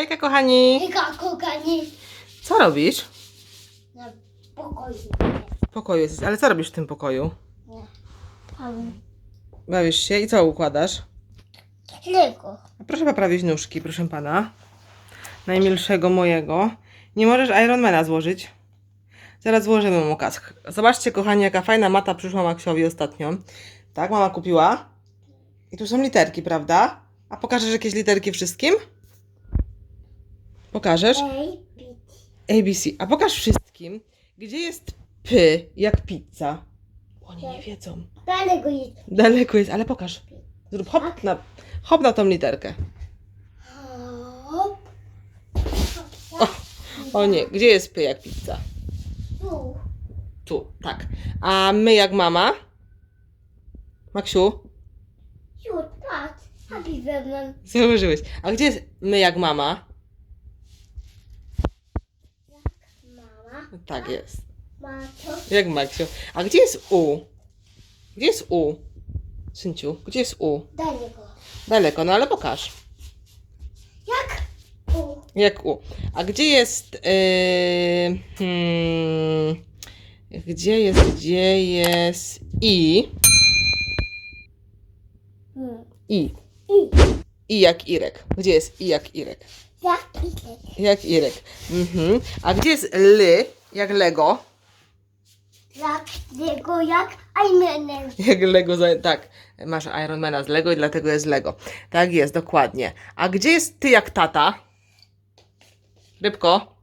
Hejka, kochani! Hejka, kochani. Co robisz? Na pokoju. W pokoju jesteś, ale co robisz w tym pokoju? Mam Bawisz się i co układasz? Lego. Proszę poprawić nóżki, proszę pana. Najmilszego mojego. Nie możesz Ironmana złożyć? Zaraz złożymy mu kask. Zobaczcie, kochani, jaka fajna mata przyszła Maxowi ostatnio. Tak, mama kupiła. I tu są literki, prawda? A pokażesz jakieś literki wszystkim? Pokażesz? ABC. A pokaż wszystkim, gdzie jest P jak pizza. Oni nie wiedzą. Daleko jest. Daleko jest, ale pokaż. Zrób hop na, hop na tą literkę. Hop. O nie, gdzie jest P jak pizza? Tu. Tu, tak. A my jak mama? Maksiu, Już, patrz. Zauważyłeś. A gdzie jest my jak mama? Mama. Tak jest. Ma to. Jak Maksiu. A gdzie jest U? Gdzie jest U? Synciu, gdzie jest U? Daleko. Daleko, no ale pokaż. Jak? Tu. Jak U. A gdzie jest. Yy, hmm, gdzie jest, gdzie jest I? Hmm. I. I. I jak Irek. Gdzie jest I jak Irek? Jak idę. Jak Irek. Mhm. A gdzie jest Ly? Jak Lego? Jak Lego, jak Iron Jak Lego, tak. Masz Ironmana z Lego i dlatego jest Lego. Tak jest, dokładnie. A gdzie jest ty jak tata? Rybko?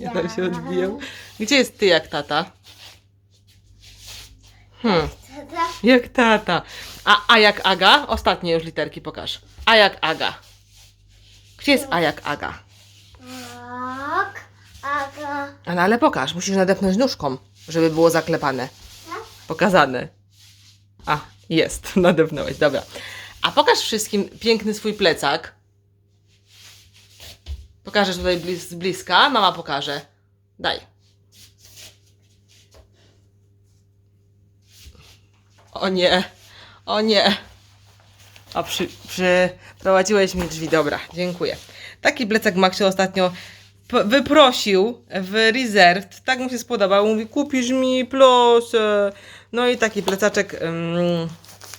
Ja tam się odbijam. Gdzie jest ty jak tata? Hmm, Tata. jak tata. A A jak Aga? Ostatnie już literki pokaż. A jak Aga. Gdzie jest A jak Aga? Aga. A no ale pokaż, musisz nadepnąć nóżką, żeby było zaklepane. Tak? Pokazane. A, jest, nadepnąłeś, dobra. A pokaż wszystkim piękny swój plecak. Pokażesz tutaj blis z bliska, mama pokaże. Daj. O nie, o nie. O, przy, przyprowadziłeś mi drzwi, dobra, dziękuję. Taki plecak Maksiu ostatnio wyprosił w Reserved, tak mu się spodobał, mówi kupisz mi, proszę. No i taki plecaczek,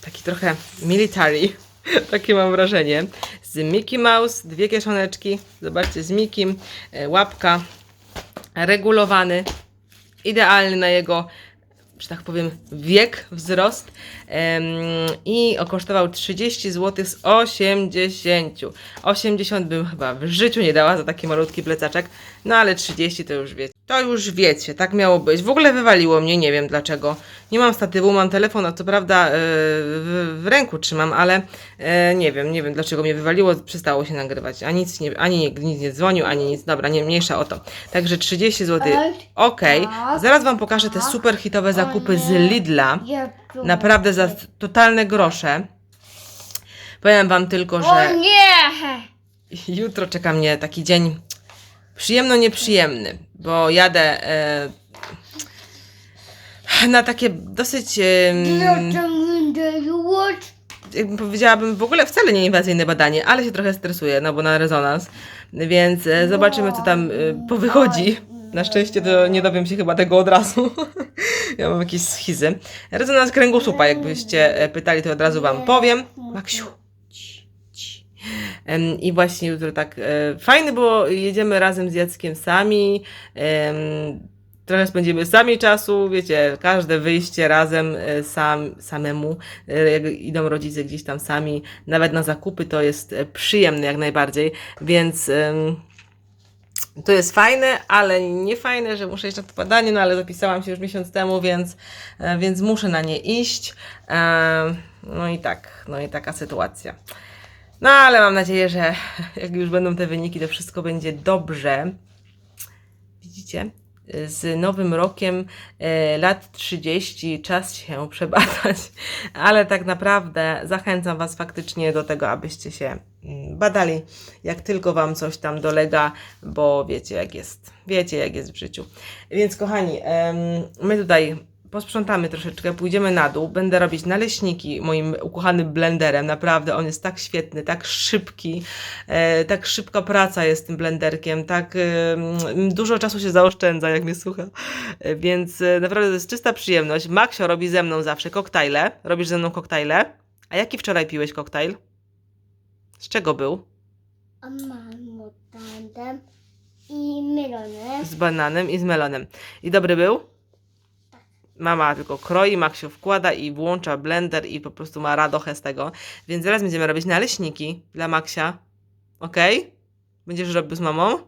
taki trochę military, takie mam wrażenie, z Mickey Mouse, dwie kieszoneczki, zobaczcie, z Mikim, e, łapka, regulowany, idealny na jego, że tak powiem, wiek, wzrost i kosztował 30 zł z 80. 80 bym chyba w życiu nie dała za taki malutki plecaczek, no ale 30 to już wiecie. To już wiecie, tak miało być. W ogóle wywaliło mnie, nie wiem dlaczego. Nie mam statywu, mam telefon, a co prawda e, w, w ręku trzymam, ale e, nie wiem, nie wiem dlaczego mnie wywaliło, przestało się nagrywać. A nic nie, ani nie, nic nie dzwonił, ani nic. Dobra, nie mniejsza o to. Także 30 zł. Okej, zaraz Wam pokażę te super hitowe zakupy z Lidla. Naprawdę za totalne grosze. Powiem Wam tylko, O że nie! jutro czeka mnie taki dzień przyjemno-nieprzyjemny, bo jadę e, na takie dosyć, e, jakbym powiedziałabym, w ogóle wcale nie inwazyjne badanie, ale się trochę stresuję, no bo na rezonans, więc e, zobaczymy, co tam e, powychodzi. Na szczęście to nie dowiem się chyba tego od razu. ja mam jakieś schizy. Rezonans kręgosłupa, jakbyście e, pytali, to od razu Wam powiem. Maksiu. I właśnie jutro tak e, fajny, bo jedziemy razem z Jackiem sami. trochę spędzimy sami czasu, wiecie, każde wyjście razem e, sam, samemu, e, jak idą rodzice gdzieś tam sami, nawet na zakupy to jest przyjemne jak najbardziej, więc to jest fajne, ale nie fajne, że muszę iść na to badanie, no ale zapisałam się już miesiąc temu, więc, więc muszę na nie iść. No i tak, no i taka sytuacja. No ale mam nadzieję, że jak już będą te wyniki, to wszystko będzie dobrze. Widzicie? Z nowym rokiem e, lat 30 czas się przebadać, ale tak naprawdę zachęcam Was faktycznie do tego, abyście się mm, badali, jak tylko Wam coś tam dolega, bo wiecie jak jest, wiecie jak jest w życiu. Więc kochani, my tutaj posprzątamy troszeczkę, pójdziemy na dół, będę robić naleśniki moim ukochanym blenderem, naprawdę on jest tak świetny, tak szybki, e, tak szybka praca jest tym blenderkiem, tak e, dużo czasu się zaoszczędza, jak mnie słucha, e, więc e, naprawdę to jest czysta przyjemność. Maksio robi ze mną zawsze koktajle, robisz ze mną koktajle, a jaki wczoraj piłeś koktajl? Z czego był? Z bananem i z melonem. I dobry był? Mama tylko kroi, Maksiu wkłada i włącza blender i po prostu ma radochę z tego. Więc zaraz będziemy robić naleśniki dla Maksia. Ok? Będziesz robił z mamą?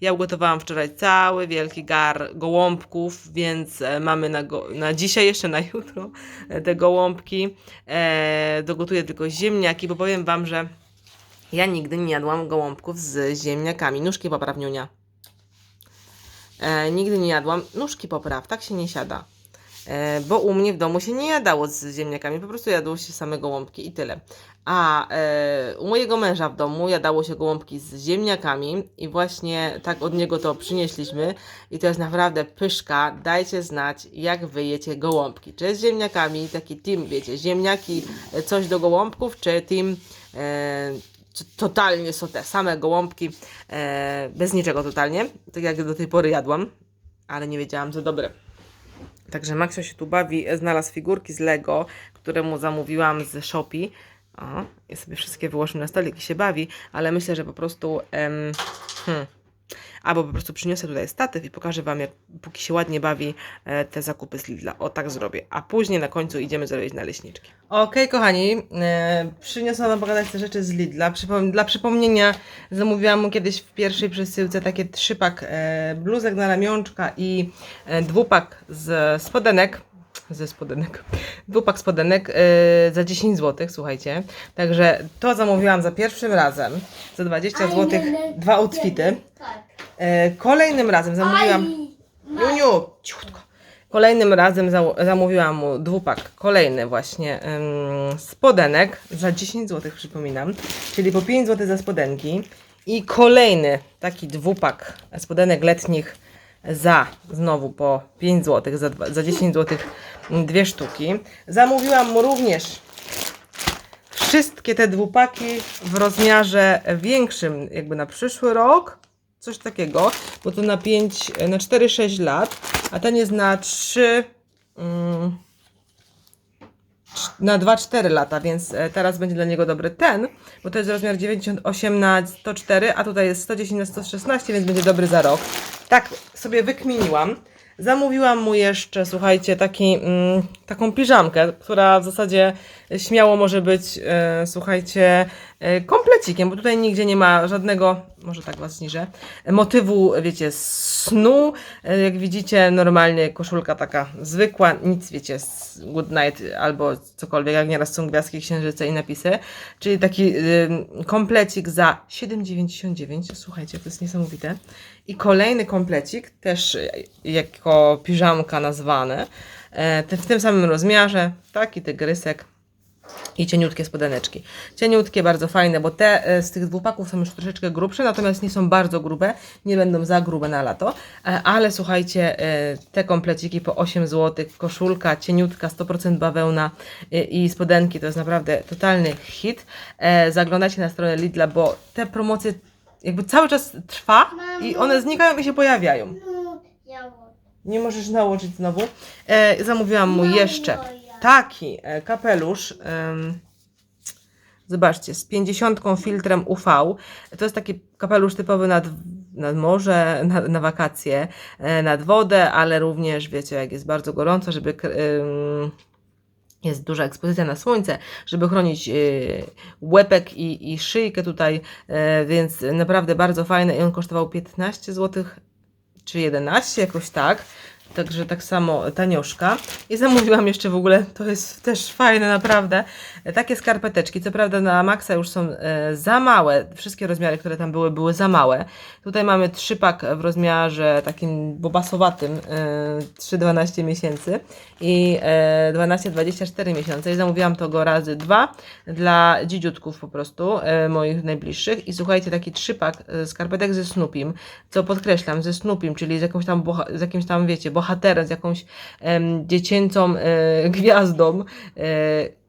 Ja ugotowałam wczoraj cały wielki gar gołąbków, więc e, mamy na, go, na dzisiaj, jeszcze na jutro e, te gołąbki. E, dogotuję tylko ziemniaki, bo powiem Wam, że ja nigdy nie jadłam gołąbków z ziemniakami. Nóżki poprawniunia. E, nigdy nie jadłam. Nóżki popraw, tak się nie siada. E, bo u mnie w domu się nie jadało z ziemniakami, po prostu jadło się same gołąbki i tyle. A e, u mojego męża w domu jadało się gołąbki z ziemniakami i właśnie tak od niego to przynieśliśmy i to jest naprawdę pyszka. Dajcie znać, jak wy jecie gołąbki. Czy z ziemniakami, taki team, wiecie, ziemniaki, e, coś do gołąbków, czy team totalnie są te same gołąbki, bez niczego totalnie, tak jak do tej pory jadłam, ale nie wiedziałam, że dobre. Także Maksio się tu bawi, znalazł figurki z Lego, które mu zamówiłam z Shopee. O, i sobie wszystkie wyłożył na stolik i się bawi, ale myślę, że po prostu em, hmm, albo po prostu przyniosę tutaj statyw i pokażę Wam, jak póki się ładnie bawi e, te zakupy z Lidla. O, tak zrobię. A później na końcu idziemy zrobić naleśniczki. Okej, kochani, e, przyniosłam Wam pokazać te rzeczy z Lidla. Przypom- dla przypomnienia zamówiłam mu kiedyś w pierwszej przesyłce takie trzypak e, bluzek na ramionczka i dwupak z spodenek ze spodenek. Dwupak spodenek e, za 10 zł, słuchajcie. Także to zamówiłam za pierwszym razem. Za 20 zł dwa outfity. E, kolejnym razem zamówiłam. Juniu, cichutko. Kolejnym razem za, zamówiłam mu dwupak, kolejny właśnie ym, spodenek za 10 zł, przypominam, czyli po 5 zł za spodenki. I kolejny taki dwupak spodenek letnich za znowu po 5 zł, za, za 10 zł dwie sztuki. Zamówiłam mu również wszystkie te dwupaki w rozmiarze większym, jakby na przyszły rok. Coś takiego, bo to na 5, na 4-6 lat, a ten jest na 3, mm, na 2-4 lata, więc e, teraz będzie dla niego dobry ten, bo to jest rozmiar 98 na 104, a tutaj jest 110 na 116, więc będzie dobry za rok. Tak sobie wykminiłam. Zamówiłam mu jeszcze, słuchajcie, taki, mm, taką piżamkę, która w zasadzie śmiało może być, e, słuchajcie, e, komplecikiem, bo tutaj nigdzie nie ma żadnego, może tak was zniżę, motywu, wiecie, snu. E, Jak widzicie, normalnie koszulka taka zwykła, nic, wiecie, good night albo cokolwiek, jak nieraz są gwiazdki, księżyce i napisy. Czyli taki y, komplecik za 7,99. Słuchajcie, to jest niesamowite. I kolejny komplecik, też y, jako piżamka nazwane, e, w tym samym rozmiarze, taki tygrysek i cieniutkie spodeneczki. Cieniutkie, bardzo fajne, bo te e, z tych dwupaków są już troszeczkę grubsze, natomiast nie są bardzo grube, nie będą za grube na lato, E, ale słuchajcie, te kompleciki po 8 zł, koszulka cieniutka, 100% bawełna i spodenki to jest naprawdę totalny hit. Zaglądajcie na stronę Lidla, bo te promocje jakby cały czas trwa i one znikają i się pojawiają. Nie możesz nałożyć znowu. E, zamówiłam mu jeszcze taki e, kapelusz. em, zobaczcie, z 50 filtrem UV. To jest taki kapelusz typowy nad, nad morze, na, na wakacje, e, nad wodę, ale również, wiecie, jak jest bardzo gorąco, żeby. k- jest duża ekspozycja na słońce, żeby chronić y, łepek i, i szyjkę tutaj, e, więc naprawdę bardzo fajny i on kosztował 15 zł czy 11, jakoś tak. Także tak samo tanioszka. I zamówiłam jeszcze w ogóle, to jest też fajne naprawdę, e, takie skarpeteczki. Co prawda na Maxa już są e, za małe, wszystkie rozmiary, które tam były, były za małe. Tutaj mamy trzypak w rozmiarze takim bobasowatym, e, 3-12 miesięcy i e, 12-24 miesiące. I zamówiłam to go razy dwa dla dzidziutków po prostu, e, moich najbliższych. I słuchajcie, taki trzypak e, skarpetek ze Snoopim, co podkreślam, ze Snoopim, czyli z, jakąś tam z jakimś tam, wiecie, bohaterem bohaterem, z jakąś dziecięcą e, gwiazdą, e,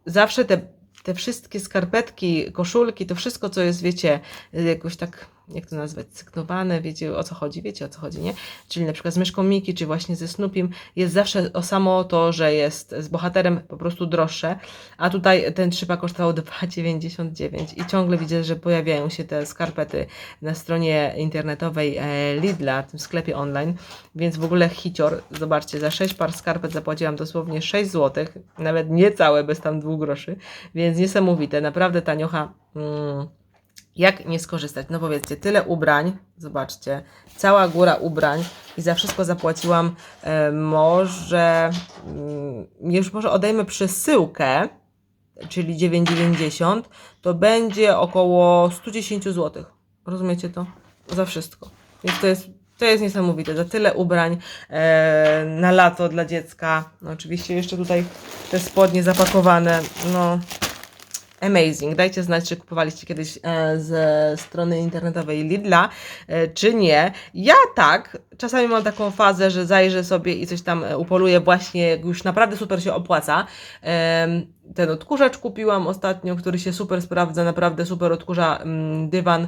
zawsze te, te wszystkie skarpetki, koszulki, to wszystko, co jest, wiecie, e, jakoś tak, jak to nazwać, sygnowane, wiecie o co chodzi, wiecie o co chodzi, nie? Czyli na przykład z myszką Miki, czy właśnie ze Snoopim, jest zawsze o samo to, że jest z bohaterem po prostu droższe, a tutaj ten trzypak kosztował 2,99 i ciągle widzę, że pojawiają się te skarpety na stronie internetowej e, Lidla, w tym sklepie online, więc w ogóle hicior, zobaczcie, za 6 par skarpet zapłaciłam dosłownie 6 zł, nawet niecałe, bez tam 2 groszy, więc niesamowite, naprawdę taniocha. Mm, jak nie skorzystać? No powiedzcie, tyle ubrań, zobaczcie, cała góra ubrań i za wszystko zapłaciłam e, może, mm, już może odejmę przesyłkę, czyli 9,90, to będzie około 110 zł. Rozumiecie to? Za wszystko. Więc to jest, to jest niesamowite. Za tyle ubrań e, na lato dla dziecka. No, oczywiście jeszcze tutaj te spodnie zapakowane. No, amazing. Dajcie znać, czy kupowaliście kiedyś e, ze strony internetowej Lidla, e, czy nie. Ja tak, czasami mam taką fazę, że zajrzę sobie i coś tam e, upoluję właśnie, jak już naprawdę super się opłaca. Ten odkurzacz kupiłam ostatnio, który się super sprawdza, naprawdę super odkurza mm, dywan.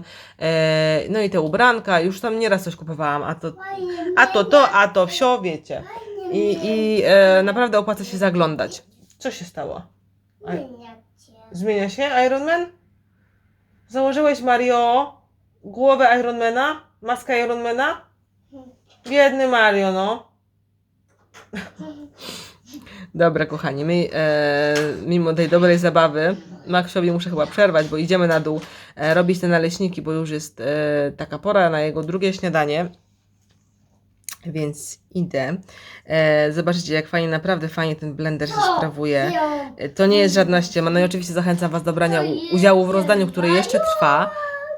No i te ubranka, już tam nieraz coś kupowałam, a to, a to to, a to wsio, wiecie. I, i naprawdę opłaca się zaglądać. Co się stało? A- Zmienia się Iron Man? Założyłeś Mario głowę Ironmana? Maskę Ironmana? Biedny Mario, no. Dobra, kochani, my e, mimo tej dobrej zabawy, Maxowi muszę chyba przerwać, bo idziemy na dół e, robić te naleśniki, bo już jest e, taka pora na jego drugie śniadanie. Więc idę. E, zobaczycie, jak fajnie, naprawdę fajnie ten blender się sprawuje. E, To nie jest żadna ściema. No i oczywiście zachęcam Was do brania u- udziału w rozdaniu, które jeszcze trwa.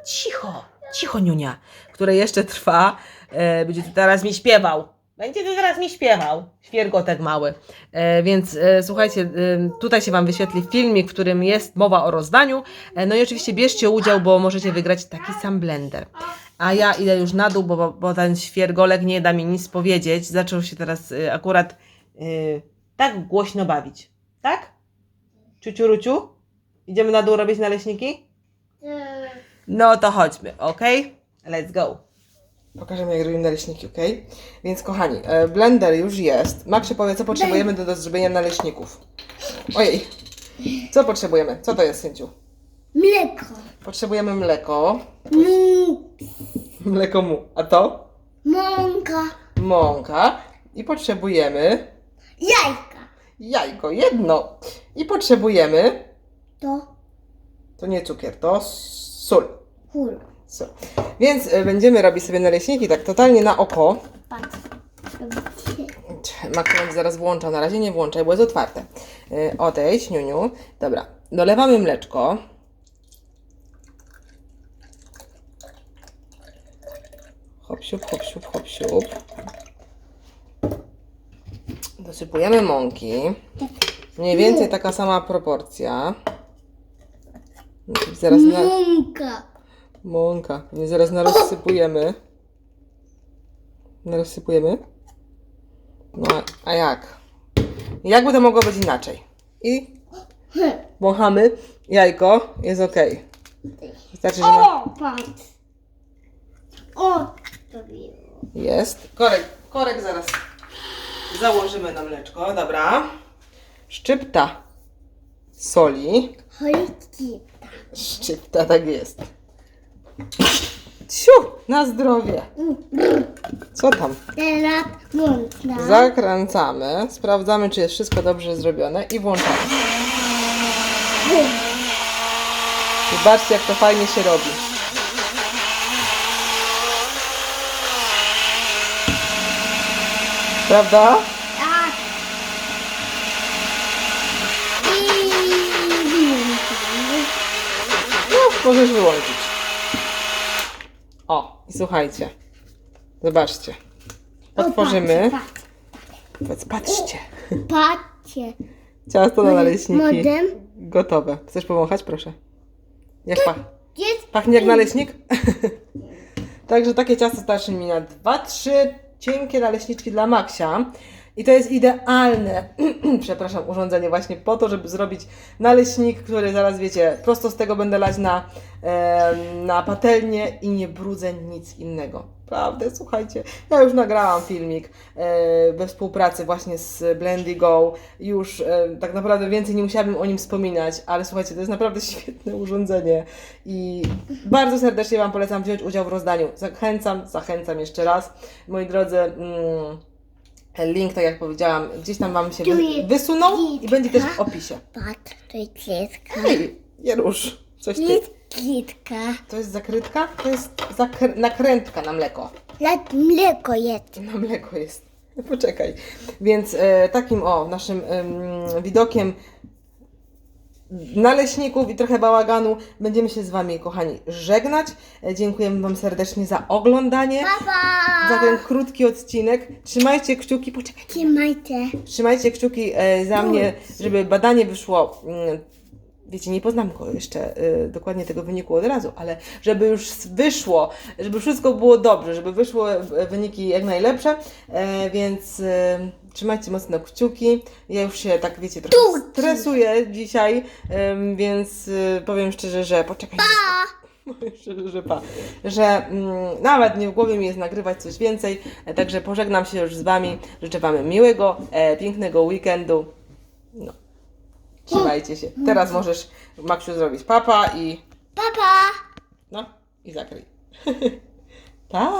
Cicho, cicho, Niunia, które jeszcze trwa. E, będzie tu teraz mi śpiewał. Będzie tu teraz mi śpiewał. Świergotek mały. E, więc e, słuchajcie, e, tutaj się Wam wyświetli filmik, w którym jest mowa o rozdaniu. E, no i oczywiście bierzcie udział, bo możecie wygrać taki sam blender. A ja idę już na dół, bo, bo ten świergolek nie da mi nic powiedzieć. Zaczął się teraz y, akurat y, tak głośno bawić. Tak? Ciuciu, ruciu? Idziemy na dół robić naleśniki? No to chodźmy, ok? Let's go. Pokażemy, jak robimy naleśniki, ok? Więc kochani, e, blender już jest. Maxie powie, co potrzebujemy do, do zrobienia naleśników. Ojej. Co potrzebujemy? Co to jest, Synciu? Mleko. Potrzebujemy mleko. Mu- Mleko mu. A to? Mąka. Mąka. I potrzebujemy Jajka. jajko, jedno. I potrzebujemy, To to nie cukier, to sól. sól. Więc y, będziemy robić sobie naleśniki tak totalnie na oko. Patrz. Maksymalnie zaraz włącza, na razie nie włączaj, bo jest otwarte. Y, Odejdź, niuniu. Dobra, dolewamy mleczko. Hop, siup, hop, siup, hop, siup. Dosypujemy mąki. Mniej więcej taka sama proporcja. No, Zaraz na... Mąka. Mąka. Pewnie zaraz narozsypujemy. Narozsypujemy? No, a- a jak? Jakby to mogło być inaczej? I wąchamy jajko, jest ok. Wystarczy, że ma... O, patrz. O, jest. Korek, korek zaraz założymy na mleczko, dobra. Szczypta soli. Choliki. Szczypta, tak jest. Ciu, na zdrowie. Co tam? Teraz mąka. Zakręcamy, sprawdzamy, czy jest wszystko dobrze zrobione i włączamy. Zobaczcie, jak to fajnie się robi. Prawda? Tak. No, możesz wyłączyć. O, i słuchajcie. Zobaczcie. Otworzymy. Powiedz, Patrzcie. Patrzcie. Ciasto na naleśniki. Modem. Gotowe. Chcesz powąchać? Proszę. Jak pach? Jest Pachnie jak naleśnik? Także takie ciasto starczy mi na 2, 3, cienkie naleśniczki dla Maksia. I to jest idealne, przepraszam, urządzenie właśnie po to, żeby zrobić naleśnik, który zaraz wiecie, prosto z tego będę lać na, em, na patelnię i nie brudzę nic innego. Prawda, słuchajcie, ja już nagrałam filmik e, we współpracy właśnie z Blendy Go. Już e, tak naprawdę więcej nie musiałabym o nim wspominać, ale słuchajcie, to jest naprawdę świetne urządzenie i bardzo serdecznie Wam polecam wziąć udział w rozdaniu. Zachęcam, zachęcam jeszcze raz. Moi drodzy, mm, link, tak jak powiedziałam, gdzieś tam Wam się wy, wysunął i będzie też w opisie. Pat, to jest klitka. Hej, nie rusz. Coś ty. Jest klitka. To jest zakrytka? To jest zakr- nakrętka na mleko. Lat mleko jest. Na mleko jest. Poczekaj. Więc e, takim o, naszym em, widokiem naleśników i trochę bałaganu będziemy się z Wami, kochani, żegnać. E, dziękujemy Wam serdecznie za oglądanie. Za ten krótki odcinek. Trzymajcie kciuki, poczekaj. Trzymajcie. Trzymajcie kciuki e, za mnie, żeby badanie wyszło. mm, Wiecie, nie poznam go jeszcze e, dokładnie tego wyniku od razu, ale żeby już wyszło, żeby wszystko było dobrze, żeby wyszły e, wyniki jak najlepsze, e, więc e, trzymajcie mocno kciuki. Ja już się tak, wiecie, trochę Kciuki. stresuję dzisiaj, em, więc e, powiem szczerze, że poczekaj. Powiem szczerze, że pa. Że mm, nawet nie w głowie mi jest nagrywać coś więcej, e, także pożegnam się już z Wami. Życzę Wam miłego, e, pięknego weekendu. No. Trzymajcie się. Teraz możesz, Maksiu, zrobić papa i Papa. no, i zakryj. pa!